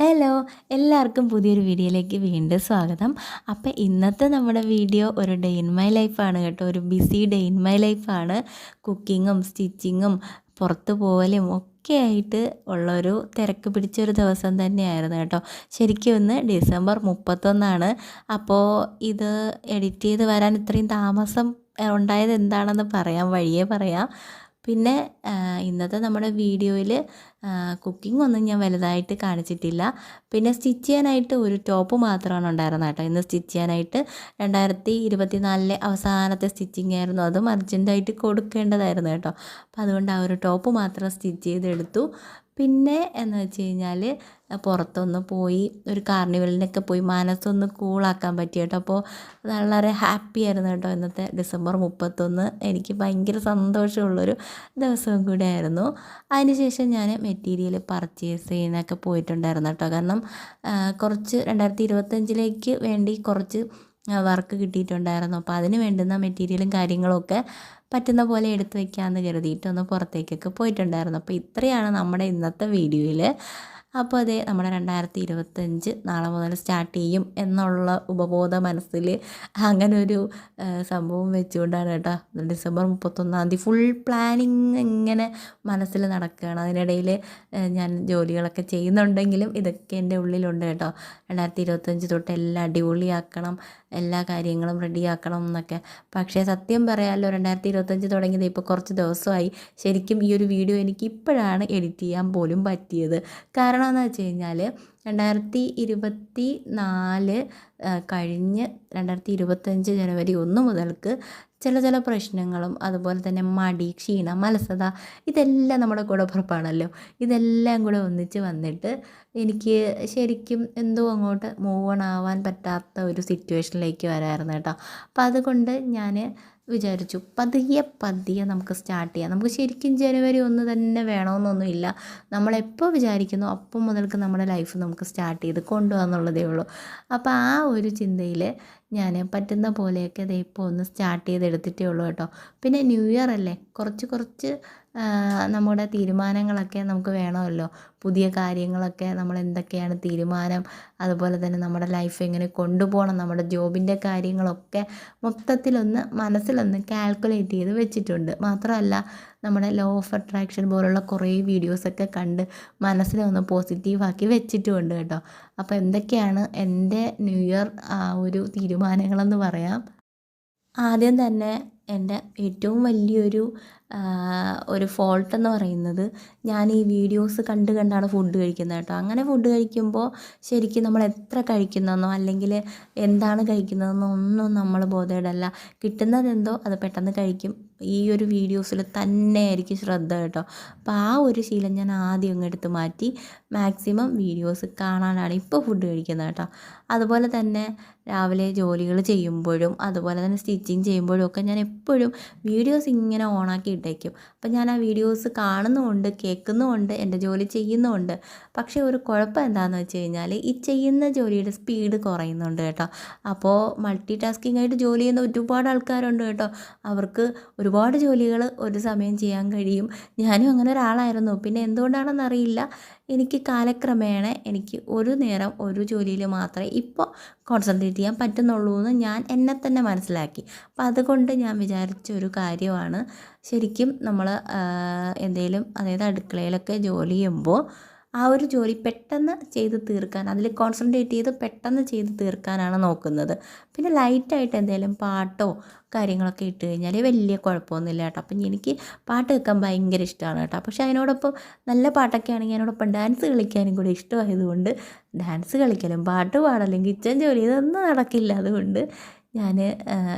Hello എല്ലാവർക്കും പുതിയൊരു വീഡിയോയിലേക്ക് വീണ്ടും സ്വാഗതം. അപ്പോൾ ഇന്നത്തെ നമ്മുടെ വീഡിയോ ഒരു ഡേ ഇൻ മൈ ലൈഫാണ് കേട്ടോ. ഒരു ബിസി ഡേ ഇൻ മൈ ലൈഫാണ് കുക്കിങ്ങും സ്റ്റിച്ചിങ്ങും പുറത്ത് പോകലും ഒക്കെ ആയിട്ട് ഉള്ളൊരു തിരക്ക് പിടിച്ചൊരു ദിവസം തന്നെയായിരുന്നു കേട്ടോ. ശരിക്കും ഇന്ന് ഡിസംബർ മുപ്പത്തൊന്നാണ്. അപ്പോൾ ഇത് എഡിറ്റ് ചെയ്ത് വരാൻ ഇത്രയും താമസം ഉണ്ടായത് എന്താണെന്ന് പറയാം വഴിയേ പറയാം. പിന്നെ ഇന്നത്തെ നമ്മുടെ വീഡിയോയിൽ കുക്കിംഗ് ഒന്നും ഞാൻ വലുതായിട്ട് കാണിച്ചിട്ടില്ല. പിന്നെ സ്റ്റിച്ച് ചെയ്യാനായിട്ട് ഒരു ടോപ്പ് മാത്രമാണ് ഉണ്ടായിരുന്നത് കേട്ടോ. ഇന്ന് സ്റ്റിച്ച് ചെയ്യാനായിട്ട് രണ്ടായിരത്തി ഇരുപത്തി നാലിലെ അവസാനത്തെ സ്റ്റിച്ചിങ് ആയിരുന്നു. അതും അർജന്റായിട്ട് കൊടുക്കേണ്ടതായിരുന്നു കേട്ടോ. അപ്പോൾ അതുകൊണ്ട് ആ ഒരു ടോപ്പ് മാത്രം സ്റ്റിച്ച് ചെയ്തെടുത്തു. പിന്നെ എന്ന് വെച്ച് കഴിഞ്ഞാൽ പുറത്തൊന്ന് പോയി ഒരു കാർണിവലിനൊക്കെ പോയി മനസ്സൊന്ന് കൂളാക്കാൻ പറ്റി കേട്ടോ. അപ്പോൾ വളരെ ഹാപ്പി ആയിരുന്നു കേട്ടോ ഇന്നത്തെ ഡിസംബർ മുപ്പത്തൊന്ന്. എനിക്ക് ഭയങ്കര സന്തോഷമുള്ളൊരു ദിവസവും കൂടെ ആയിരുന്നു. അതിനുശേഷം ഞാൻ മെറ്റീരിയൽ പർച്ചേസ് ചെയ്യാനൊക്കെ പോയിട്ടുണ്ടായിരുന്നു കേട്ടോ. കാരണം കുറച്ച് രണ്ടായിരത്തി ഇരുപത്തഞ്ചിലേക്ക് വേണ്ടി കുറച്ച് വർക്ക് കിട്ടിയിട്ടുണ്ടായിരുന്നു. അപ്പോൾ അതിന് വേണ്ടുന്ന മെറ്റീരിയലും കാര്യങ്ങളൊക്കെ പറ്റുന്ന പോലെ എടുത്ത് വെക്കാമെന്ന് കരുതിയിട്ടൊന്ന് പുറത്തേക്കൊക്കെ പോയിട്ടുണ്ടായിരുന്നു. അപ്പോൾ ഇത്രയാണ് നമ്മുടെ ഇന്നത്തെ വീഡിയോയിൽ അപ്പോൾ അതെ നമ്മുടെ രണ്ടായിരത്തി ഇരുപത്തഞ്ച് നാളെ മുതൽ സ്റ്റാർട്ട് ചെയ്യും എന്നുള്ള ഉപബോധ മനസ്സിൽ അങ്ങനെ ഒരു സംഭവം വെച്ചുകൊണ്ടാണ് കേട്ടോ. ഡിസംബർ മുപ്പത്തൊന്നാം തീയതി ഫുൾ പ്ലാനിങ് ഇങ്ങനെ മനസ്സിൽ നടക്കുകയാണ് അതിനിടയിൽ ഞാൻ ജോലികളൊക്കെ ചെയ്യുന്നുണ്ടെങ്കിലും ഇതൊക്കെ എന്റെ ഉള്ളിലുണ്ട് കേട്ടോ. രണ്ടായിരത്തി ഇരുപത്തഞ്ച് തൊട്ട് എല്ലാം അടിപൊളിയാക്കണം. എല്ലാ കാര്യങ്ങളും റെഡിയാക്കണം എന്നൊക്കെ. പക്ഷേ സത്യം പറയാമല്ലോ രണ്ടായിരത്തി ഇരുപത്തഞ്ച് തുടങ്ങിയത് ഇപ്പോൾ കുറച്ച് ദിവസമായി. ശരിക്കും ഈ ഒരു വീഡിയോ എനിക്ക് ഇപ്പോഴാണ് എഡിറ്റ് ചെയ്യാൻ പോലും പറ്റിയത്. കാരണം എന്ന് വെച്ച് കഴിഞ്ഞാൽ രണ്ടായിരത്തി ഇരുപത്തി നാല് കഴിഞ്ഞ് രണ്ടായിരത്തി ഇരുപത്തഞ്ച് ജനുവരി ഒന്ന് മുതൽക്ക് ചില ചില പ്രശ്നങ്ങളും അതുപോലെ തന്നെ മടി ക്ഷീണം അലസത ഇതെല്ലാം നമ്മുടെ കൂടെ പുറപ്പാണല്ലോ. ഇതെല്ലാം കൂടെ ഒന്നിച്ച് വന്നിട്ട് എനിക്ക് ശരിക്കും എന്തോ അങ്ങോട്ട് മൂവ് ഓൺ ആവാൻ പറ്റാത്ത ഒരു സിറ്റുവേഷനിലേക്ക് വരായിരുന്നു കേട്ടോ. അപ്പോൾ അതുകൊണ്ട് ഞാൻ വിചാരിച്ചു പതിയെ പതിയെ നമുക്ക് സ്റ്റാർട്ട് ചെയ്യാം. നമുക്ക് ശരിക്കും ജനുവരി ഒന്ന് തന്നെ വേണമെന്നൊന്നുമില്ല നമ്മളെപ്പോൾ വിചാരിക്കുന്നു അപ്പം മുതൽക്ക് നമ്മുടെ ലൈഫ് നമുക്ക് സ്റ്റാർട്ട് ചെയ്ത് കൊണ്ടുപോകാന്നുള്ളതേ ഉള്ളൂ. അപ്പോൾ ആ ഒരു ചിന്തയിൽ ഞാൻ പറ്റുന്ന പോലെയൊക്കെ ദേ ഇപ്പോൾ ഒന്ന് സ്റ്റാർട്ട് ചെയ്തെടുത്തിട്ടേ ഉള്ളൂ കേട്ടോ. പിന്നെ ന്യൂ ഇയർ അല്ലേ? കുറച്ച് കുറച്ച് നമ്മുടെ തീരുമാനങ്ങളൊക്കെ നമുക്ക് വേണമല്ലോ. പുതിയ കാര്യങ്ങളൊക്കെ നമ്മൾ എന്തൊക്കെയാണ് തീരുമാനം അതുപോലെ തന്നെ നമ്മുടെ ലൈഫ് എങ്ങനെ കൊണ്ടുപോകണം നമ്മുടെ ജോബിന്റെ കാര്യങ്ങളൊക്കെ മൊത്തത്തിലൊന്ന് മനസ്സിലൊന്ന് കാൽക്കുലേറ്റ് ചെയ്ത് വെച്ചിട്ടുണ്ട്. മാത്രമല്ല നമ്മുടെ ലോ ഓഫ് അട്രാക്ഷൻ പോലുള്ള കുറേ വീഡിയോസൊക്കെ കണ്ട് മനസ്സിനെ ഒന്ന് പോസിറ്റീവാക്കി വെച്ചിട്ടുമുണ്ട് കേട്ടോ. അപ്പോൾ എന്തൊക്കെയാണ് എന്റെ ന്യൂ ഇയർ ഒരു തീരുമാനങ്ങളെന്ന് പറയാം. ആദ്യം തന്നെ എന്റെ ഏറ്റവും വലിയൊരു ഒരു ഫോൾട്ട് എന്ന് പറയുന്നത് ഞാൻ ഈ വീഡിയോസ് കണ്ട് കണ്ടാണ് ഫുഡ് കഴിക്കുന്നത് കേട്ടോ. അങ്ങനെ ഫുഡ് കഴിക്കുമ്പോൾ ശരിക്കും നമ്മൾ എത്ര കഴിക്കുന്നതെന്നോ അല്ലെങ്കിൽ എന്താണ് കഴിക്കുന്നതെന്നോ ഒന്നും നമ്മൾ ബോധേടല്ല കിട്ടുന്നതെന്തോ അത് പെട്ടെന്ന് കഴിക്കും. ഈ ഒരു വീഡിയോസിൽ തന്നെ ആയിരിക്കും ശ്രദ്ധ കേട്ടോ. അപ്പോൾ ആ ഒരു ശീലം ഞാൻ ആദ്യം അങ്ങ് എടുത്ത് മാറ്റി മാക്സിമം വീഡിയോസ് കാണാനാണ് ഇപ്പോൾ ഫുഡ് കഴിക്കുന്നത് കേട്ടോ. അതുപോലെ തന്നെ രാവിലെ ജോലികൾ ചെയ്യുമ്പോഴും അതുപോലെ തന്നെ സ്റ്റിച്ചിങ് ചെയ്യുമ്പോഴും ഒക്കെ ഞാൻ എപ്പോഴും വീഡിയോസ് ഇങ്ങനെ ഓണാക്കി ഇട്ടേക്കും. അപ്പം ഞാൻ ആ വീഡിയോസ് കാണുന്നുമുണ്ട് കേൾക്കുന്നുമുണ്ട് എന്റെ ജോലി ചെയ്യുന്നുമുണ്ട്. പക്ഷേ ഒരു കുഴപ്പം എന്താണെന്ന് വെച്ച് കഴിഞ്ഞാൽ ഈ ചെയ്യുന്ന ജോലിയുടെ സ്പീഡ് കുറയുന്നുണ്ട് കേട്ടോ. അപ്പോൾ മൾട്ടി ടാസ്കിംഗ് ആയിട്ട് ജോലി ചെയ്യുന്ന ഒരുപാട് ആൾക്കാരുണ്ട് കേട്ടോ. അവർക്ക് ഒരുപാട് ജോലികൾ ഒരു സമയം ചെയ്യാൻ കഴിയും. ഞാനും അങ്ങനെ ഒരാളായിരുന്നു. പിന്നെ എന്തുകൊണ്ടാണെന്നറിയില്ല എനിക്ക് കാലക്രമേണ എനിക്ക് ഒരു നേരം ഒരു ജോലിയിൽ മാത്രമേ ഇപ്പോൾ കോൺസെൻട്രേറ്റ് ചെയ്യാൻ പറ്റുന്നുള്ളൂ എന്ന് ഞാൻ എന്നെ തന്നെ മനസ്സിലാക്കി. അപ്പം അതുകൊണ്ട് ഞാൻ വിചാരിച്ച ഒരു കാര്യമാണ്. ശരിക്കും നമ്മൾ എന്തെങ്കിലും അതായത് അടുക്കളയിലൊക്കെ ജോലി ചെയ്യുമ്പോൾ ആ ഒരു ജോലി പെട്ടെന്ന് ചെയ്ത് തീർക്കാൻ അതിൽ കോൺസെൻട്രേറ്റ് ചെയ്ത് പെട്ടെന്ന് ചെയ്ത് തീർക്കാനാണ് നോക്കുന്നത്. പിന്നെ ലൈറ്റായിട്ട് എന്തെങ്കിലും പാട്ടോ കാര്യങ്ങളൊക്കെ ഇട്ട് കഴിഞ്ഞാൽ വലിയ കുഴപ്പമൊന്നുമില്ല കേട്ടോ. അപ്പം എനിക്ക് പാട്ട് കേൾക്കാൻ ഭയങ്കര ഇഷ്ടമാണ് കേട്ടോ. പക്ഷേ അതിനോടൊപ്പം നല്ല പാട്ടൊക്കെ ആണെങ്കിൽ അതിനോടൊപ്പം ഡാൻസ് കളിക്കാനും കൂടി ഇഷ്ടമായതുകൊണ്ട് ഡാൻസ് കളിക്കലും പാട്ട് പാടലും കിച്ചൻ ജോലി ഇതൊന്നും നടക്കില്ല. അതുകൊണ്ട് ഞാൻ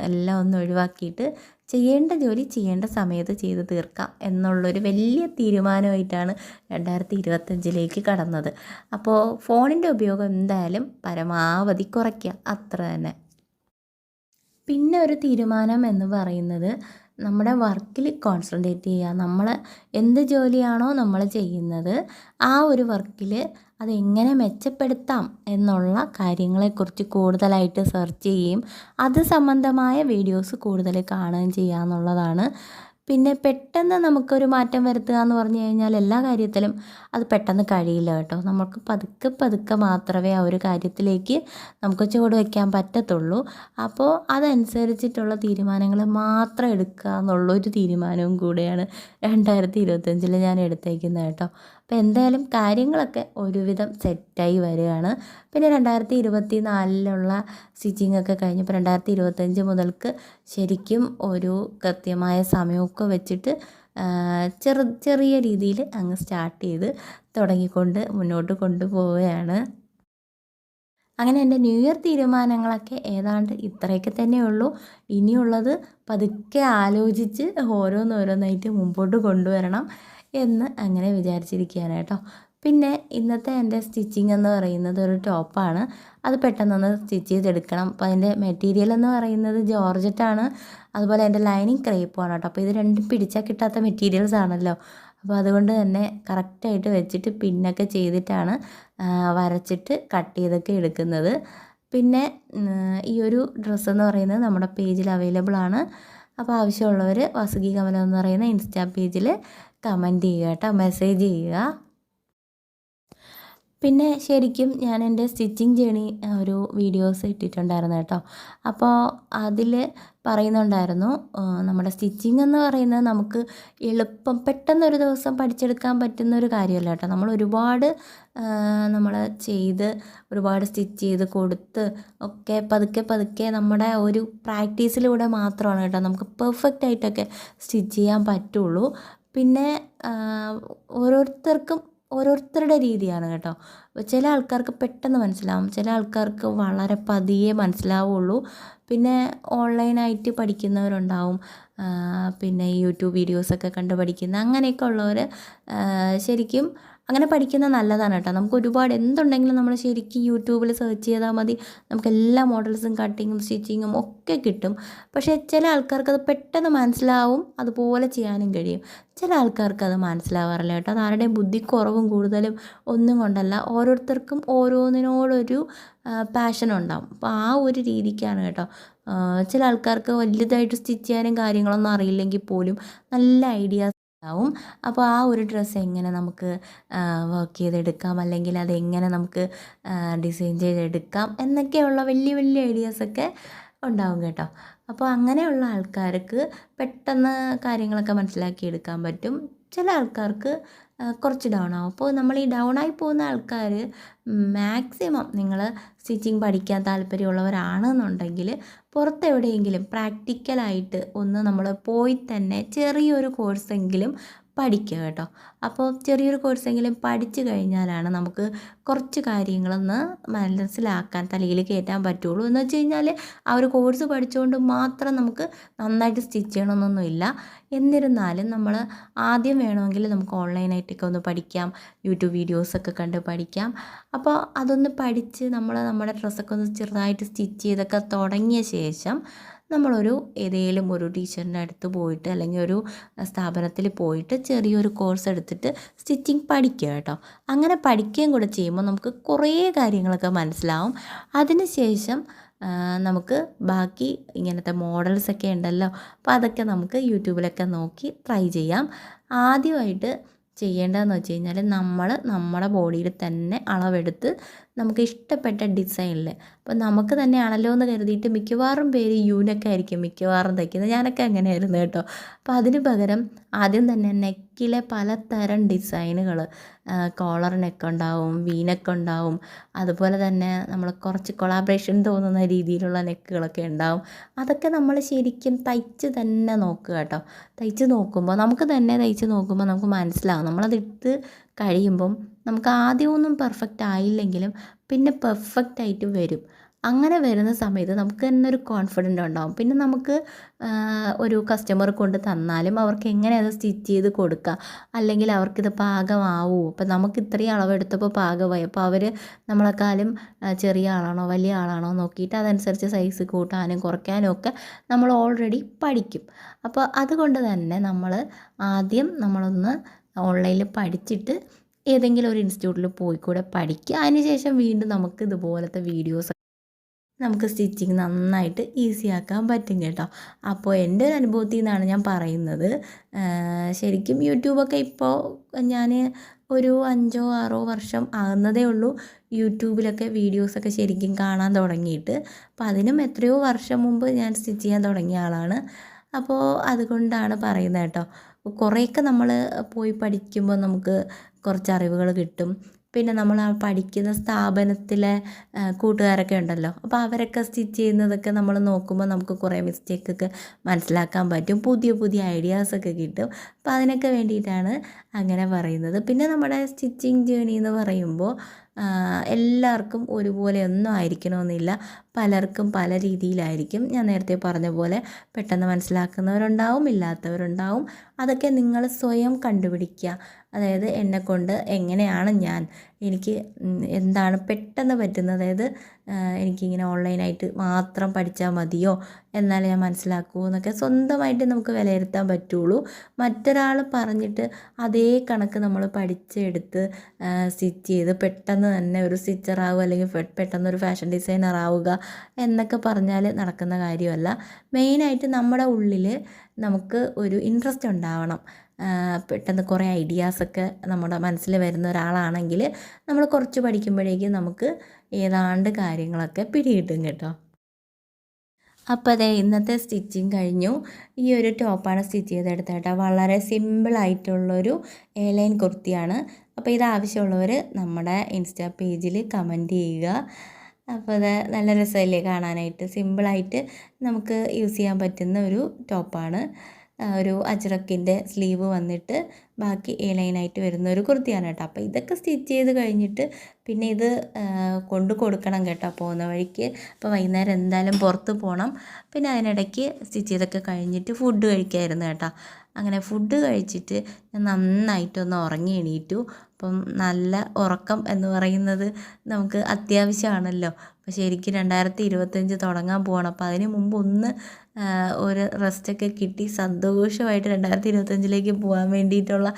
എല്ലാം ഒന്ന് ഒഴിവാക്കിയിട്ട് ചെയ്യേണ്ട ജോലി ചെയ്യേണ്ട സമയത്ത് ചെയ്ത് തീർക്കാം എന്നുള്ളൊരു വലിയ തീരുമാനമായിട്ടാണ് രണ്ടായിരത്തി ഇരുപത്തഞ്ചിലേക്ക് കടന്നത്. അപ്പോൾ ഫോണിന്റെ ഉപയോഗം എന്തായാലും പരമാവധി കുറയ്ക്കുക. അത്ര തന്നെ. പിന്നെ ഒരു തീരുമാനം എന്ന് പറയുന്നത് നമ്മുടെ വർക്കിൽ കോൺസെൻട്രേറ്റ് ചെയ്യുക. നമ്മൾ എന്ത് ജോലിയാണോ നമ്മൾ ചെയ്യുന്നത് ആ ഒരു വർക്കിൽ അതെങ്ങനെ മെച്ചപ്പെടുത്താം എന്നുള്ള കാര്യങ്ങളെക്കുറിച്ച് കൂടുതലായിട്ട് സെർച്ച് ചെയ്യുകയും അത് സംബന്ധമായ വീഡിയോസ് കൂടുതൽ കാണുകയും ചെയ്യുക എന്നുള്ളതാണ്. പിന്നെ പെട്ടെന്ന് നമുക്കൊരു മാറ്റം വരുത്തുക എന്ന് പറഞ്ഞു കഴിഞ്ഞാൽ എല്ലാ കാര്യത്തിലും അത് പെട്ടെന്ന് കഴിയില്ല കേട്ടോ. നമുക്ക് പതുക്കെ പതുക്കെ മാത്രമേ ആ ഒരു കാര്യത്തിലേക്ക് നമുക്ക് ചുവട് വയ്ക്കാൻ പറ്റത്തുള്ളൂ. അപ്പോൾ അതനുസരിച്ചിട്ടുള്ള തീരുമാനങ്ങൾ മാത്രം എടുക്കുക എന്നുള്ളൊരു തീരുമാനവും കൂടെയാണ് രണ്ടായിരത്തി ഇരുപത്തഞ്ചിൽ ഞാൻ എടുത്തേക്കുന്നത് കേട്ടോ. അപ്പോൾ എന്തായാലും കാര്യങ്ങളൊക്കെ ഒരുവിധം സെറ്റായി വരികയാണ്. പിന്നെ രണ്ടായിരത്തി ഇരുപത്തി നാലിലുള്ള സ്റ്റിച്ചിങ് ഒക്കെ കഴിഞ്ഞപ്പോൾ രണ്ടായിരത്തി ഇരുപത്തഞ്ച് മുതൽക്ക് ശരിക്കും ഒരു കൃത്യമായ സമയമൊക്കെ വെച്ചിട്ട് ചെറു ചെറിയ രീതിയിൽ അങ്ങ് സ്റ്റാർട്ട് ചെയ്ത് തുടങ്ങിക്കൊണ്ട് മുന്നോട്ട് കൊണ്ടുപോവുകയാണ്. അങ്ങനെ എന്റെ ന്യൂ ഇയർ തീരുമാനങ്ങളൊക്കെ ഏതാണ്ട് ഇത്രയൊക്കെ തന്നെയുള്ളൂ ഇനിയുള്ളത് പതുക്കെ ആലോചിച്ച് ഓരോന്നോരോന്നായിട്ട് മുമ്പോട്ട് കൊണ്ടുവരണം. എന്ന് അങ്ങനെ വിചാരിച്ചിരിക്കുകയാണ് കേട്ടോ. പിന്നെ ഇന്നത്തെ എന്റെ സ്റ്റിച്ചിങ് എന്ന് പറയുന്നത് ഒരു ടോപ്പാണ്. അത് പെട്ടെന്നൊന്ന് സ്റ്റിച്ച് ചെയ്തെടുക്കണം. അപ്പോൾ അതിന്റെ മെറ്റീരിയൽ എന്ന് പറയുന്നത് ജോർജറ്റാണ്. അതുപോലെ എന്റെ ലൈനിങ് ക്രേപ്പുമാണ് കേട്ടോ. അപ്പോൾ ഇത് രണ്ടും പിടിച്ചാൽ കിട്ടാത്ത മെറ്റീരിയൽസ് ആണല്ലോ. അപ്പോൾ അതുകൊണ്ട് തന്നെ കറക്റ്റായിട്ട് വെച്ചിട്ട് പിന്നൊക്കെ ചെയ്തിട്ടാണ് വരച്ചിട്ട് കട്ട് ചെയ്തൊക്കെ എടുക്കുന്നത്. പിന്നെ ഈ ഒരു ഡ്രസ്സ് എന്ന് പറയുന്നത് നമ്മുടെ പേജിൽ അവൈലബിൾ ആണ്. അപ്പോൾ ആവശ്യമുള്ളവർ വസുകി കമലം എന്ന് പറയുന്ന ഇൻസ്റ്റാ പേജിൽ കമന്റ് ചെയ്യുക കേട്ടോ മെസ്സേജ് ചെയ്യുക. പിന്നെ ശരിക്കും ഞാൻ എന്റെ സ്റ്റിച്ചിങ് ജേണി ഒരു വീഡിയോസ് ഇട്ടിട്ടുണ്ടായിരുന്നു കേട്ടോ. അപ്പോൾ അതിൽ പറയുന്നുണ്ടായിരുന്നു നമ്മുടെ സ്റ്റിച്ചിങ് എന്ന് പറയുന്നത് നമുക്ക് എളുപ്പം പെട്ടെന്ന് ഒരു ദിവസം പഠിച്ചെടുക്കാൻ പറ്റുന്ന ഒരു കാര്യമല്ല കേട്ടോ. നമ്മൾ ഒരുപാട് നമ്മൾ ചെയ്ത് ഒരുപാട് സ്റ്റിച്ച് ചെയ്ത് കൊടുത്ത് ഒക്കെ പതുക്കെ പതുക്കെ നമ്മുടെ ഒരു പ്രാക്ടീസിലൂടെ മാത്രമാണ് കേട്ടോ നമുക്ക് പെർഫെക്റ്റ് ആയിട്ടൊക്കെ സ്റ്റിച്ച് ചെയ്യാൻ പറ്റുള്ളൂ. പിന്നെ ഓരോരുത്തർക്കും ഓരോരുത്തരുടെ രീതിയാണ് കേട്ടോ. ചില ആൾക്കാർക്ക് പെട്ടെന്ന് മനസ്സിലാവും ചില ആൾക്കാർക്ക് വളരെ പതിയെ മനസ്സിലാവുള്ളൂ. പിന്നെ ഓൺലൈനായിട്ട് പഠിക്കുന്നവരുണ്ടാവും പിന്നെ യൂട്യൂബ് വീഡിയോസൊക്കെ കണ്ട് പഠിക്കുന്ന അങ്ങനെയൊക്കെ ഉള്ളവർ ശരിക്കും അങ്ങനെ പഠിക്കുന്നത് നല്ലതാണ് കേട്ടോ. നമുക്ക് ഒരുപാട് എന്തുണ്ടെങ്കിലും നമ്മൾ ശരിക്കും യൂട്യൂബിൽ സെർച്ച് ചെയ്താൽ മതി. നമുക്ക് എല്ലാ മോഡൽസും കട്ടിങ്ങും സ്റ്റിച്ചിങ്ങും ഒക്കെ കിട്ടും. പക്ഷേ ചില ആൾക്കാർക്ക് അത് പെട്ടെന്ന് മനസ്സിലാവും അതുപോലെ ചെയ്യാനും കഴിയും. ചില ആൾക്കാർക്ക് അത് മനസ്സിലാവാറില്ല കേട്ടോ. അത് ആരുടെയും ബുദ്ധിക്കുറവും കൂടുതലും ഒന്നും കൊണ്ടല്ല. ഓരോരുത്തർക്കും ഓരോന്നിനോടൊരു പാഷൻ ഉണ്ടാവും. അപ്പോൾ ആ ഒരു രീതിക്കാണ് കേട്ടോ. ചില ആൾക്കാർക്ക് വലുതായിട്ട് സ്റ്റിച്ച് ചെയ്യാനും കാര്യങ്ങളൊന്നും അറിയില്ലെങ്കിൽ പോലും നല്ല ഐഡിയാസ് ഉണ്ടാവും. അപ്പോൾ ആ ഒരു ഡ്രസ്സ് എങ്ങനെ നമുക്ക് വർക്ക് ചെയ്തെടുക്കാം? അല്ലെങ്കിൽ അതെങ്ങനെ നമുക്ക് ഡിസൈൻ ചെയ്തെടുക്കാം? എന്നൊക്കെയുള്ള വലിയ വലിയ ഐഡിയാസൊക്കെ ഉണ്ടാവും കേട്ടോ. അപ്പോൾ അങ്ങനെയുള്ള ആൾക്കാർക്ക് പെട്ടെന്ന് കാര്യങ്ങളൊക്കെ മനസ്സിലാക്കി എടുക്കാൻ പറ്റും. ചില ആൾക്കാർക്ക് കുറച്ച് ഡൗൺ ആവും. അപ്പോൾ നമ്മൾ ഈ ഡൗൺ ആയി പോകുന്ന ആൾക്കാർ മാക്സിമം നിങ്ങൾ സ്റ്റിച്ചിങ് പഠിക്കാൻ താല്പര്യമുള്ളവരാണെന്നുണ്ടെങ്കിൽ പുറത്തെവിടെയെങ്കിലും പ്രാക്ടിക്കലായിട്ട് ഒന്ന് നമ്മൾ പോയി തന്നെ ചെറിയൊരു കോഴ്സെങ്കിലും പഠിക്കുക കേട്ടോ. അപ്പോൾ ചെറിയൊരു കോഴ്സെങ്കിലും പഠിച്ചു കഴിഞ്ഞാലാണ് നമുക്ക് കുറച്ച് കാര്യങ്ങളൊന്ന് മനസ്സിലാക്കാൻ തലയിൽ കയറ്റാൻ പറ്റുള്ളൂ. എന്ന് വെച്ച് കഴിഞ്ഞാൽ ആ ഒരു കോഴ്സ് പഠിച്ചുകൊണ്ട് മാത്രം നമുക്ക് നന്നായിട്ട് സ്റ്റിച്ച് ചെയ്യണമെന്നൊന്നുമില്ല എന്നിരുന്നാലും നമ്മൾ ആദ്യം വേണമെങ്കിൽ നമുക്ക് ഓൺലൈനായിട്ടൊക്കെ ഒന്ന് പഠിക്കാം. യൂട്യൂബ് വീഡിയോസൊക്കെ കണ്ട് പഠിക്കാം. അപ്പോൾ അതൊന്ന് പഠിച്ച് നമ്മൾ നമ്മുടെ ഡ്രസ്സൊക്കെ ഒന്ന് ചെറുതായിട്ട് സ്റ്റിച്ച് ചെയ്തൊക്കെ തുടങ്ങിയ ശേഷം നമ്മളൊരു ഏതെങ്കിലും ഒരു ടീച്ചറിന്റെ അടുത്ത് പോയിട്ട് അല്ലെങ്കിൽ ഒരു സ്ഥാപനത്തിൽ പോയിട്ട് ചെറിയൊരു കോഴ്സ് എടുത്തിട്ട് സ്റ്റിച്ചിങ് പഠിക്കുക കേട്ടോ. അങ്ങനെ പഠിക്കുകയും കൂടെ ചെയ്യുമ്പോൾ നമുക്ക് കുറേ കാര്യങ്ങളൊക്കെ മനസ്സിലാവും. അതിനുശേഷം നമുക്ക് ബാക്കി ഇങ്ങനത്തെ മോഡൽസൊക്കെ ഉണ്ടല്ലോ അപ്പോൾ അതൊക്കെ നമുക്ക് യൂട്യൂബിലൊക്കെ നോക്കി ട്രൈ ചെയ്യാം. ആദ്യമായിട്ട് ചെയ്യേണ്ടതെന്ന് വെച്ച് കഴിഞ്ഞാൽ നമ്മൾ നമ്മുടെ ബോഡിയിൽ തന്നെ അളവെടുത്ത് നമുക്ക് ഇഷ്ടപ്പെട്ട ഡിസൈനിൽ അപ്പോൾ നമുക്ക് തന്നെയാണല്ലോ എന്ന് കരുതിയിട്ട് മിക്കവാറും പേര് യൂനൊക്കെ ആയിരിക്കും. മിക്കവാറും തയ്ക്കുന്നത്. ഞാനൊക്കെ അങ്ങനെയായിരുന്നു കേട്ടോ. അപ്പോൾ അതിന് പകരം ആദ്യം തന്നെ നെക്കിലെ പലതരം ഡിസൈനുകൾ കോളർ നെക്ക് ഉണ്ടാവും വീനൊക്കെ ഉണ്ടാവും. അതുപോലെ തന്നെ നമ്മൾ കുറച്ച് കൊളാബറേഷൻ തോന്നുന്ന രീതിയിലുള്ള നെക്കുകളൊക്കെ ഉണ്ടാവും. അതൊക്കെ നമ്മൾ ശരിക്കും തയ്ച്ച് തന്നെ നോക്കുക കേട്ടോ. തയ്ച്ച് നോക്കുമ്പോൾ നമുക്ക് തന്നെ തയ്ച്ച് നോക്കുമ്പോൾ നമുക്ക് മനസ്സിലാവും. നമ്മളതിട്ട് കഴിയുമ്പം നമുക്ക് ആദ്യമൊന്നും പെർഫെക്റ്റ് ആയില്ലെങ്കിലും പിന്നെ പെർഫെക്റ്റ് ആയിട്ട് വരും. അങ്ങനെ വരുന്ന സമയത്ത് നമുക്ക് തന്നെ ഒരു കോൺഫിഡന്റ് ഉണ്ടാവും. പിന്നെ നമുക്ക് ഒരു കസ്റ്റമർ കൊണ്ട് തന്നാലും അവർക്ക് എങ്ങനെ അത് സ്റ്റിച്ച് ചെയ്ത് കൊടുക്കുക അല്ലെങ്കിൽ അവർക്കിത് പാകമാവുമോ അപ്പം നമുക്ക് ഇത്രയും അളവെടുത്തപ്പോൾ പാകമായി. അപ്പോൾ അവർ നമ്മളെക്കാളും ചെറിയ ആളാണോ വലിയ ആളാണോ നോക്കിയിട്ട് അതനുസരിച്ച് സൈസ് കൂട്ടാനും കുറയ്ക്കാനും ഒക്കെ നമ്മൾ ഓൾറെഡി പഠിക്കും. അപ്പോൾ അതുകൊണ്ട് തന്നെ നമ്മൾ ആദ്യം നമ്മളൊന്ന് ഓൺലൈനിൽ പഠിച്ചിട്ട് ഏതെങ്കിലും ഒരു ഇൻസ്റ്റിറ്റ്യൂട്ടിൽ പോയി കൂടെ പഠിക്കുക അതിനുശേഷം വീണ്ടും നമുക്ക് ഇതുപോലത്തെ വീഡിയോസ് നമുക്ക് സ്റ്റിച്ചിങ് നന്നായിട്ട് ഈസി ആക്കാൻ പറ്റും കേട്ടോ. അപ്പോൾ എന്റെ ഒരു അനുഭവത്തിൽ നിന്നാണ് ഞാൻ പറയുന്നത്. ശരിക്കും യൂട്യൂബൊക്കെ ഇപ്പോൾ ഞാൻ ഒരു അഞ്ചോ ആറോ വർഷം ആകുന്നതേ ഉള്ളൂ യൂട്യൂബിലൊക്കെ വീഡിയോസൊക്കെ ശരിക്കും കാണാൻ തുടങ്ങിയിട്ട്. അപ്പോൾ അതിനും എത്രയോ വർഷം മുമ്പ് ഞാൻ സ്റ്റിച്ച് ചെയ്യാൻ തുടങ്ങിയ ആളാണ്. അപ്പോൾ അതുകൊണ്ടാണ് പറയുന്നത് കേട്ടോ. കുറേയൊക്കെ നമ്മൾ പോയി പഠിക്കുമ്പോൾ നമുക്ക് കുറച്ച് അറിവുകൾ കിട്ടും. പിന്നെ നമ്മൾ ആ പഠിക്കുന്ന സ്ഥാപനത്തിലെ കൂട്ടുകാരൊക്കെ ഉണ്ടല്ലോ. അപ്പോൾ അവരൊക്കെ സ്റ്റിച്ച് ചെയ്യുന്നതൊക്കെ നമ്മൾ നോക്കുമ്പോൾ നമുക്ക് കുറേ മിസ്റ്റേക്കൊക്കെ മനസ്സിലാക്കാൻ പറ്റും. പുതിയ പുതിയ ഐഡിയാസൊക്കെ കിട്ടും. അപ്പോൾ അതിനൊക്കെ വേണ്ടിയിട്ടാണ് അങ്ങനെ പറയുന്നത്. പിന്നെ നമ്മുടെ സ്റ്റിച്ചിങ് ജേണി എന്ന് പറയുമ്പോൾ എല്ലാവർക്കും ഒരുപോലെ ഒന്നും ആയിരിക്കണമെന്നില്ല. പലർക്കും പല രീതിയിലായിരിക്കും. ഞാൻ നേരത്തെ പറഞ്ഞ പോലെ പെട്ടെന്ന് മനസ്സിലാക്കുന്നവരുണ്ടാവും ഇല്ലാത്തവരുണ്ടാവും. അതൊക്കെ നിങ്ങൾ സ്വയം കണ്ടുപിടിക്കുക. അതായത് എന്നെക്കൊണ്ട് എങ്ങനെയാണ് ഞാൻ എനിക്ക് എന്താണ് പെട്ടെന്ന് പറ്റുന്നത്? അതായത് എനിക്കിങ്ങനെ ഓൺലൈനായിട്ട് മാത്രം പഠിച്ചാൽ മതിയോ? എന്നാലേ ഞാൻ മനസ്സിലാക്കൂ എന്നൊക്കെ സ്വന്തമായിട്ട് നമുക്ക് വിലയിരുത്താൻ പറ്റുള്ളൂ. മറ്റൊരാൾ പറഞ്ഞിട്ട് അതേ കണക്ക് നമ്മൾ പഠിച്ചെടുത്ത് സ്റ്റിച്ച് ചെയ്ത് പെട്ടെന്ന് തന്നെ ഒരു സ്റ്റിച്ചറാവുക അല്ലെങ്കിൽ പെട്ടെന്ന് ഒരു ഫാഷൻ ഡിസൈനർ ആവുക എന്നൊക്കെ പറഞ്ഞാൽ നടക്കുന്ന കാര്യമല്ല. മെയിനായിട്ട് നമ്മുടെ ഉള്ളിൽ നമുക്ക് ഒരു ഇൻട്രസ്റ്റ് ഉണ്ടാവണം. പെട്ടെന്ന് കുറേ ഐഡിയാസൊക്കെ നമ്മുടെ മനസ്സിൽ വരുന്ന ഒരാളാണെങ്കിൽ നമ്മൾ കുറച്ച് പഠിക്കുമ്പോഴേക്കും നമുക്ക് ഏതാണ്ട് കാര്യങ്ങളൊക്കെ പിടികിട്ടും കേട്ടോ. അപ്പോൾ അതെ ഇന്നത്തെ സ്റ്റിച്ചിങ് കഴിഞ്ഞു. ഈ ഒരു ടോപ്പാണ് സ്റ്റിച്ച് ചെയ്തെടുത്തത് കേട്ടോ. വളരെ സിമ്പിളായിട്ടുള്ളൊരു എ ലൈൻ കുർത്തിയാണ്. അപ്പോൾ ഇത് ആവശ്യമുള്ളവർ നമ്മുടെ ഇൻസ്റ്റാ പേജിൽ കമന്റ് ചെയ്യുക. അപ്പോൾ അത് നല്ല രസമല്ലേ കാണാനായിട്ട്. സിമ്പിളായിട്ട് നമുക്ക് യൂസ് ചെയ്യാൻ പറ്റുന്ന ഒരു ടോപ്പാണ്. ഒരു അജ്രക്കിന്റെ സ്ലീവ് വന്നിട്ട് ബാക്കി എ ലൈനായിട്ട് വരുന്ന ഒരു കുർത്തിയാണ് കേട്ടോ. അപ്പോൾ ഇതൊക്കെ സ്റ്റിച്ച് ചെയ്ത് കഴിഞ്ഞിട്ട് പിന്നെ ഇത് കൊണ്ട് കൊടുക്കണം കേട്ടോ പോകുന്ന വഴിക്ക്. അപ്പോൾ വൈകുന്നേരം എന്തായാലും പുറത്ത് പോകണം പിന്നെ അതിനിടയ്ക്ക് സ്റ്റിച്ച് ചെയ്തൊക്കെ കഴിഞ്ഞിട്ട് ഫുഡ് കഴിക്കായിരുന്നു കേട്ടോ. അങ്ങനെ ഫുഡ് കഴിച്ചിട്ട് ഞാൻ നന്നായിട്ടൊന്ന് ഉറങ്ങി എണീറ്റു. അപ്പം നല്ല ഉറക്കം എന്ന് പറയുന്നത് നമുക്ക് അത്യാവശ്യമാണല്ലോ. അപ്പോൾ ശരിക്കും രണ്ടായിരത്തി ഇരുപത്തഞ്ച് തുടങ്ങാൻ പോകണം അപ്പോൾ അതിന് മുമ്പ് ഒന്ന് ഒരു റെസ്റ്റൊക്കെ കിട്ടി. സന്തോഷമായിട്ട് രണ്ടായിരത്തി ഇരുപത്തഞ്ചിലേക്ക് പോകാൻ വേണ്ടിയിട്ടുള്ള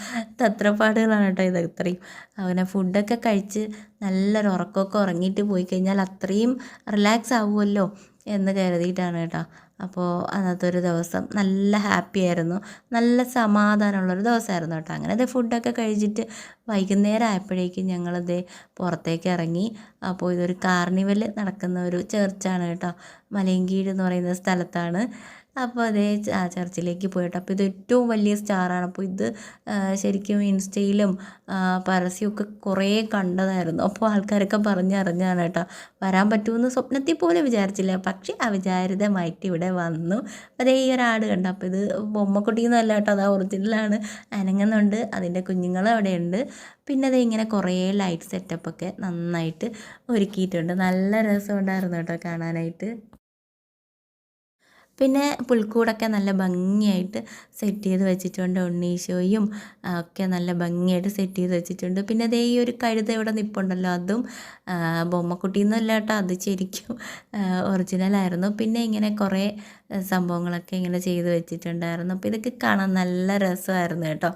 തത്രപ്പാടുകളാണ് കേട്ടോ ഇത് ഇത്രയും. അങ്ങനെ ഫുഡൊക്കെ കഴിച്ച് നല്ലൊരു ഉറക്കമൊക്കെ ഉറങ്ങിയിട്ട് പോയി കഴിഞ്ഞാൽ അത്രയും റിലാക്സ് ആവുമല്ലോ എന്ന് കരുതിയിട്ടാണ് കേട്ടോ. അപ്പോൾ അന്നത്തെ ഒരു ദിവസം നല്ല ഹാപ്പി ആയിരുന്നു. നല്ല സമാധാനമുള്ളൊരു ദിവസമായിരുന്നു കേട്ടോ. അങ്ങനെ അത് ഫുഡൊക്കെ കഴിച്ചിട്ട് വൈകുന്നേരം ആയപ്പോഴേക്കും ഞങ്ങളത് പുറത്തേക്ക് ഇറങ്ങി. അപ്പോൾ ഇതൊരു കാർണിവൽ നടക്കുന്ന ഒരു ചേർച്ചാണ് കേട്ടോ. മലയങ്കീട് എന്ന് പറയുന്ന സ്ഥലത്താണ്. അപ്പോൾ അതേ ചർച്ചിലേക്ക് പോയിട്ട് അപ്പോൾ ഇത് ഏറ്റവും വലിയ സ്റ്റാറാണ് അപ്പോൾ ഇത് ശരിക്കും ഇൻസ്റ്റയിലും പരസ്യമൊക്കെ കുറേ കണ്ടതായിരുന്നു. അപ്പോൾ ആൾക്കാരൊക്കെ പറഞ്ഞറിഞ്ഞാണ് കേട്ടോ. വരാൻ പറ്റുമെന്ന് സ്വപ്നത്തിൽ പോലും വിചാരിച്ചില്ല. പക്ഷേ അവിചാരിതമായിട്ട് ഇവിടെ വന്നു. അതേ ഈ ഒരാട് കണ്ടു? അപ്പോൾ ഇത് ബൊമ്മക്കുട്ടിയൊന്നും കേട്ടോ. അത് ഒറിജിനലാണ് അനങ്ങുന്നുണ്ട്. അതിന്റെ കുഞ്ഞുങ്ങൾ അവിടെയുണ്ട്. പിന്നെ അത് ഇങ്ങനെ കുറേ ലൈറ്റ് സെറ്റപ്പൊക്കെ നന്നായിട്ട് ഒരുക്കിയിട്ടുണ്ട്. നല്ല രസമുണ്ടായിരുന്നു കേട്ടോ കാണാനായിട്ട്. പിന്നെ പുൽക്കൂടൊക്കെ നല്ല ഭംഗിയായിട്ട് സെറ്റ് ചെയ്ത് വെച്ചിട്ടുണ്ട്. ഉണ്ണീശോയും ഒക്കെ നല്ല ഭംഗിയായിട്ട് സെറ്റ് ചെയ്ത് വെച്ചിട്ടുണ്ട്. പിന്നെ അതേ ഈ ഒരു കഴുത ഇവിടെ നിൽപ്പുണ്ടല്ലോ അതും ബൊമ്മക്കുട്ടിന്നല്ല കേട്ടോ അത് ശരിക്കും ഒറിജിനലായിരുന്നു പിന്നെ ഇങ്ങനെ കുറേ സംഭവങ്ങളൊക്കെ ഇങ്ങനെ ചെയ്ത് വെച്ചിട്ടുണ്ടായിരുന്നു. അപ്പോൾ ഇതൊക്കെ കാണാൻ നല്ല രസമായിരുന്നു കേട്ടോ.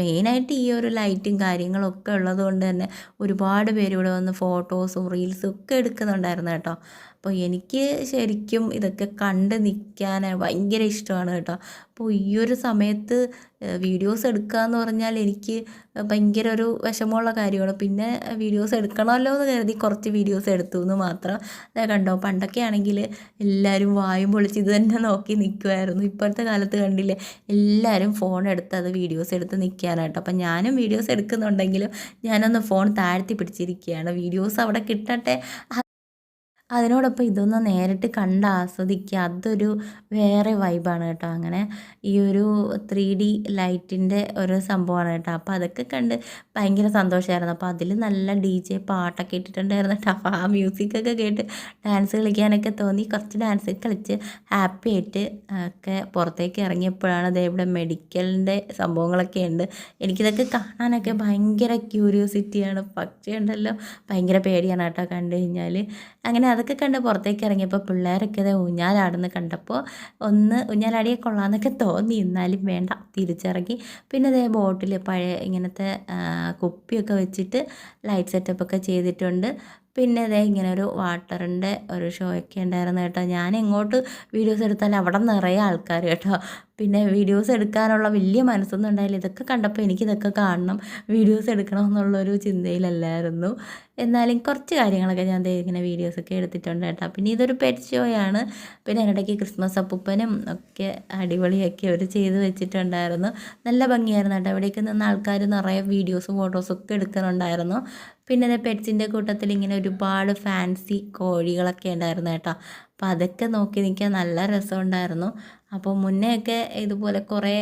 മെയിനായിട്ട് ഈ ഒരു ലൈറ്റും കാര്യങ്ങളൊക്കെ ഉള്ളത് കൊണ്ട് തന്നെ ഒരുപാട് പേര് ഇവിടെ വന്ന് ഫോട്ടോസും റീൽസും ഒക്കെ എടുക്കുന്നുണ്ടായിരുന്നു കേട്ടോ. അപ്പോൾ എനിക്ക് ശരിക്കും ഇതൊക്കെ കണ്ട് നിൽക്കാൻ ഭയങ്കര ഇഷ്ടമാണ് കേട്ടോ. അപ്പോൾ ഈ ഒരു സമയത്ത് വീഡിയോസ് എടുക്കുക എന്ന് പറഞ്ഞാൽ എനിക്ക് ഭയങ്കര ഒരു വിഷമമുള്ള കാര്യമാണ്. പിന്നെ വീഡിയോസ് എടുക്കണമല്ലോ എന്ന് കരുതി കുറച്ച് വീഡിയോസ് എടുത്തു എന്ന് മാത്രം. അതായത് കണ്ടോ പണ്ടൊക്കെ ആണെങ്കിൽ എല്ലാവരും വായും പൊളിച്ച് ഇത് തന്നെ നോക്കി നിൽക്കുമായിരുന്നു ഇപ്പോഴത്തെ കാലത്ത് കണ്ടില്ലേ എല്ലാവരും ഫോൺ എടുത്ത് അത് വീഡിയോസ് എടുത്ത് നിൽക്കാനായിട്ടോ അപ്പം ഞാനും വീഡിയോസ് എടുക്കുന്നുണ്ടെങ്കിലും ഞാനൊന്ന് ഫോൺ താഴ്ത്തി പിടിച്ചിരിക്കുകയാണ്. വീഡിയോസ് അവിടെ കിട്ടട്ടെ അതിനോടൊപ്പം ഇതൊന്ന് നേരിട്ട് കണ്ട് ആസ്വദിക്കുക. അതൊരു വേറെ വൈബാണ് കേട്ടോ. അങ്ങനെ ഈ ഒരു ത്രീ ഡി ലൈറ്റിന്റെ ഒരു സംഭവമാണ് കേട്ടോ. അപ്പോൾ അതൊക്കെ കണ്ട് ഭയങ്കര സന്തോഷമായിരുന്നു അപ്പോൾ അതിൽ നല്ല ഡി ജെ പാട്ടൊക്കെ ഇട്ടിട്ടുണ്ടായിരുന്നു അപ്പോൾ ആ മ്യൂസിക്കൊക്കെ കേട്ട് ഡാൻസ് കളിക്കാനൊക്കെ തോന്നി. കുറച്ച് ഡാൻസ് കളിച്ച് ഹാപ്പി ആയിട്ട് ഒക്കെ പുറത്തേക്ക് ഇറങ്ങിയപ്പോഴാണ് അതേ ഇവിടെ മെഡിക്കലിന്റെ സംഭവങ്ങളൊക്കെ ഉണ്ട്. എനിക്കിതൊക്കെ കാണാനൊക്കെ ഭയങ്കര ക്യൂരിയോസിറ്റിയാണ് പക്ഷേ ഉണ്ടല്ലോ ഭയങ്കര പേടിയാണ് കേട്ടോ കണ്ടു കഴിഞ്ഞാൽ അങ്ങനെ അത് അതൊക്കെ കണ്ട് പുറത്തേക്ക് ഇറങ്ങിയപ്പോൾ പിള്ളേരൊക്കെ അത് ഊഞ്ഞാലാടുന്ന കണ്ടപ്പോൾ ഒന്ന് ഊഞ്ഞാലാടിയെ കൊള്ളാമെന്നൊക്കെ തോന്നി. എന്നാലും വേണ്ട തിരിച്ചിറങ്ങി. പിന്നെ അതേ ബോട്ടിൽ പഴയ ഇങ്ങനത്തെ കുപ്പിയൊക്കെ വെച്ചിട്ട് ലൈറ്റ് സെറ്റപ്പൊക്കെ ചെയ്തിട്ടുണ്ട്. പിന്നെ ഇതേ ഇങ്ങനെ ഒരു വാട്ടറിന്റെ ഒരു ഷോയൊക്കെ ഉണ്ടായിരുന്നു കേട്ടോ. ഞാൻ എങ്ങോട്ട് വീഡിയോസ് എടുത്താലും അവിടെ നിറയെ ആൾക്കാർ കേട്ടോ. പിന്നെ വീഡിയോസ് എടുക്കാനുള്ള വലിയ മനസ്സൊന്നും ഉണ്ടായില്ല. ഇതൊക്കെ കണ്ടപ്പോൾ എനിക്ക് ഇതൊക്കെ കാണണം. വീഡിയോസ് എടുക്കണം എന്നുള്ളൊരു ചിന്തയിലല്ലായിരുന്നു. എന്നാലും കുറച്ച് കാര്യങ്ങളൊക്കെ ഞാൻ ഇങ്ങനെ വീഡിയോസൊക്കെ എടുത്തിട്ടുണ്ട് കേട്ടോ. പിന്നെ ഇതൊരു പെറ്റ് ഷോയാണ് പിന്നെ അതിനിടയ്ക്ക് ക്രിസ്മസ് അപ്പൂപ്പനും ഒക്കെ അടിപൊളിയൊക്കെ അവർ ചെയ്ത് വെച്ചിട്ടുണ്ടായിരുന്നു. നല്ല ഭംഗിയായിരുന്നു കേട്ടോ. അവിടേക്ക് നിന്ന് ആൾക്കാർ നിറയെ വീഡിയോസും ഫോട്ടോസും ഒക്കെ എടുക്കുന്നുണ്ടായിരുന്നു പിന്നെ പെറ്റ്സിന്റെ കൂട്ടത്തിൽ ഇങ്ങനെ ഒരുപാട് ഫാൻസി കോഴികളൊക്കെ ഉണ്ടായിരുന്നു കേട്ടോ. അപ്പോൾ അതൊക്കെ നോക്കി നിൽക്കാൻ നല്ല രസമുണ്ടായിരുന്നു. അപ്പോൾ മുന്നെയൊക്കെ ഇതുപോലെ കുറേ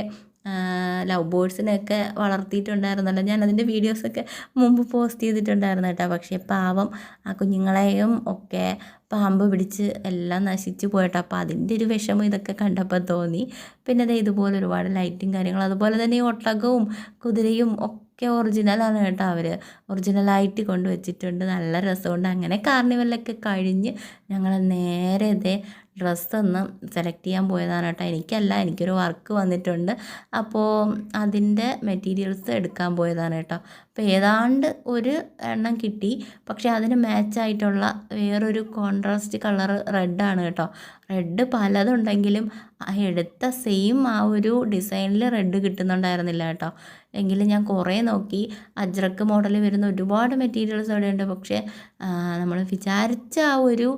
ലവ് ബേർഡ്സിനെയൊക്കെ വളർത്തിയിട്ടുണ്ടായിരുന്നല്ലോ. ഞാൻ അതിന്റെ വീഡിയോസൊക്കെ മുമ്പ് പോസ്റ്റ് ചെയ്തിട്ടുണ്ടായിരുന്നു കേട്ടോ. പക്ഷേ പാവം ആ കുഞ്ഞുങ്ങളെയും ഒക്കെ പാമ്പ് പിടിച്ച് എല്ലാം നശിച്ചു പോയിട്ടോ. അപ്പോൾ അതിന്റെ ഒരു വിഷമം ഇതൊക്കെ കണ്ടപ്പോൾ തോന്നി. പിന്നെ അത് ഇതുപോലെ ഒരുപാട് ലൈറ്റും കാര്യങ്ങളും അതുപോലെ തന്നെ ഒട്ടകവും കുതിരയും ഒക്കെ ഒറിജിനലാണ് കേട്ടോ അവർ ഒറിജിനലായിട്ട് കൊണ്ടുവച്ചിട്ടുണ്ട് നല്ല രസമുണ്ട്. അങ്ങനെ കാർണിവലൊക്കെ കഴിഞ്ഞ് ഞങ്ങൾ നേരെ ഇതേ ഡ്രസ്സൊന്ന് സെലക്ട് ചെയ്യാൻ പോയതാണ് കേട്ടോ. എനിക്കല്ല എനിക്കൊരു വർക്ക് വന്നിട്ടുണ്ട്. അപ്പോൾ അതിന്റെ മെറ്റീരിയൽസ് എടുക്കാൻ പോയതാണ് കേട്ടോ. അപ്പോൾ ഏതാണ്ട് ഒരു എണ്ണം കിട്ടി. പക്ഷേ അതിന് മാച്ചായിട്ടുള്ള വേറൊരു കോൺട്രാസ്റ്റ് കളർ റെഡാണ് കേട്ടോ. റെഡ് പലതുണ്ടെങ്കിലും എടുത്ത സെയിം ആ ഒരു ഡിസൈനിൽ റെഡ് കിട്ടുന്നുണ്ടായിരുന്നില്ല കേട്ടോ. എങ്കിലും ഞാൻ കുറേ നോക്കി. അജ്രക്ക് മോഡൽ വരുന്ന ഒരുപാട് മെറ്റീരിയൽസ് അവിടെ ഉണ്ട് പക്ഷേ നമ്മൾ വിചാരിച്ച ആ ഒരു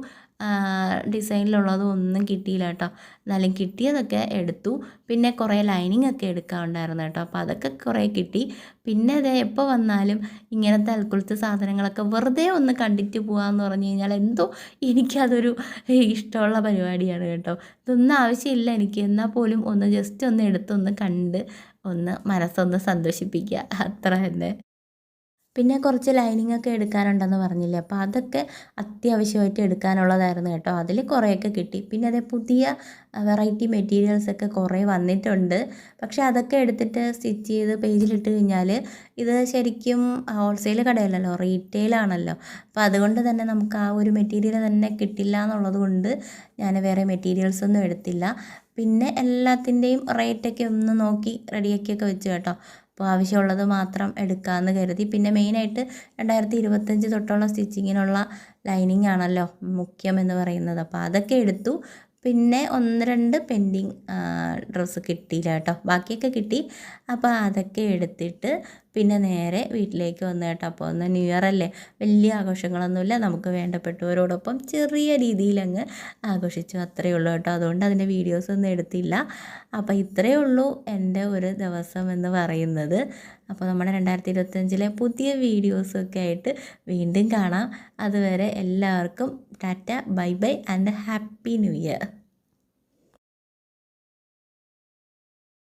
ഡിസൈനിലുള്ളതും ഒന്നും കിട്ടിയില്ല കേട്ടോ. എന്നാലും കിട്ടിയതൊക്കെ എടുത്തു. പിന്നെ കുറേ ലൈനിങ് ഒക്കെ എടുക്കാറുണ്ടായിരുന്നു കേട്ടോ. അപ്പോൾ അതൊക്കെ കുറേ കിട്ടി. പിന്നെ അത് എപ്പോൾ വന്നാലും ഇങ്ങനത്തെ അൽക്കുലത്തെ സാധനങ്ങളൊക്കെ വെറുതെ ഒന്ന് കണ്ടിട്ട് പോകാമെന്ന് പറഞ്ഞു കഴിഞ്ഞാൽ എന്തോ എനിക്കതൊരു ഇഷ്ടമുള്ള പരിപാടിയാണ് കേട്ടോ. ഇതൊന്നും ആവശ്യമില്ല എനിക്ക്. എന്നാൽ പോലും ഒന്ന് ജസ്റ്റ് ഒന്ന് എടുത്തൊന്ന് കണ്ട് ഒന്ന് മനസ്സൊന്ന് സന്തോഷിപ്പിക്കുക. അത്ര തന്നെ. പിന്നെ കുറച്ച് ലൈനിങ് ഒക്കെ എടുക്കാനുണ്ടെന്ന് പറഞ്ഞില്ലേ? അപ്പോൾ അതൊക്കെ അത്യാവശ്യമായിട്ട് എടുക്കാനുള്ളതായിരുന്നു കേട്ടോ. അതിൽ കുറേയൊക്കെ കിട്ടി. പിന്നെ അതേ പുതിയ വെറൈറ്റി മെറ്റീരിയൽസ് ഒക്കെ കുറേ വന്നിട്ടുണ്ട്. പക്ഷേ അതൊക്കെ എടുത്തിട്ട് സ്റ്റിച്ച് ചെയ്ത് പേജിലിട്ട് കഴിഞ്ഞാൽ ഇത് ശരിക്കും ഹോൾസെയിൽ കടയല്ലല്ലോ റീറ്റെയിലാണല്ലോ അപ്പോൾ അതുകൊണ്ട് തന്നെ നമുക്ക് ആ ഒരു മെറ്റീരിയൽ തന്നെ കിട്ടില്ല എന്നുള്ളത് കൊണ്ട് ഞാൻ വേറെ മെറ്റീരിയൽസ് ഒന്നും എടുത്തില്ല. പിന്നെ എല്ലാത്തിന്റെയും റേറ്റൊക്കെ ഒന്ന് നോക്കി റെഡിയാക്കിയൊക്കെ വെച്ചു കേട്ടോ. അപ്പോൾ ആവശ്യമുള്ളത് മാത്രം എടുക്കാമെന്ന് കരുതി. പിന്നെ മെയിനായിട്ട് രണ്ടായിരത്തി ഇരുപത്തഞ്ച് തൊട്ടുള്ള സ്റ്റിച്ചിങ്ങിനുള്ള ലൈനിങ് ആണല്ലോ മുഖ്യം എന്ന് പറയുന്നത്. അപ്പോൾ അതൊക്കെ എടുത്തു. പിന്നെ ഒന്ന് രണ്ട് പെൻഡിങ് ഡ്രസ്സ് കിട്ടിയില്ല കേട്ടോ. ബാക്കിയൊക്കെ കിട്ടി. അപ്പോൾ അതൊക്കെ എടുത്തിട്ട് പിന്നെ നേരെ വീട്ടിലേക്ക് വന്നു കേട്ടോ. അപ്പോൾ ഒന്ന് ന്യൂ ഇയർ അല്ലേ? വലിയ ആഘോഷങ്ങളൊന്നുമില്ല. നമുക്ക് വേണ്ടപ്പെട്ടവരോടൊപ്പം ചെറിയ രീതിയിലങ്ങ് ആഘോഷിച്ചു. അത്രയേ ഉള്ളൂ കേട്ടോ. അതുകൊണ്ട് അതിന്റെ വീഡിയോസ് ഒന്നും എടുത്തില്ല. അപ്പോൾ ഇത്രയേ ഉള്ളൂ എന്റെ ഒരു ദിവസം എന്ന് പറയുന്നത്. അപ്പോൾ നമ്മുടെ രണ്ടായിരത്തി ഇരുപത്തഞ്ചിലെ പുതിയ വീഡിയോസൊക്കെ ആയിട്ട് വീണ്ടും കാണാം. അതുവരെ എല്ലാവർക്കും tata bye bye and happy new year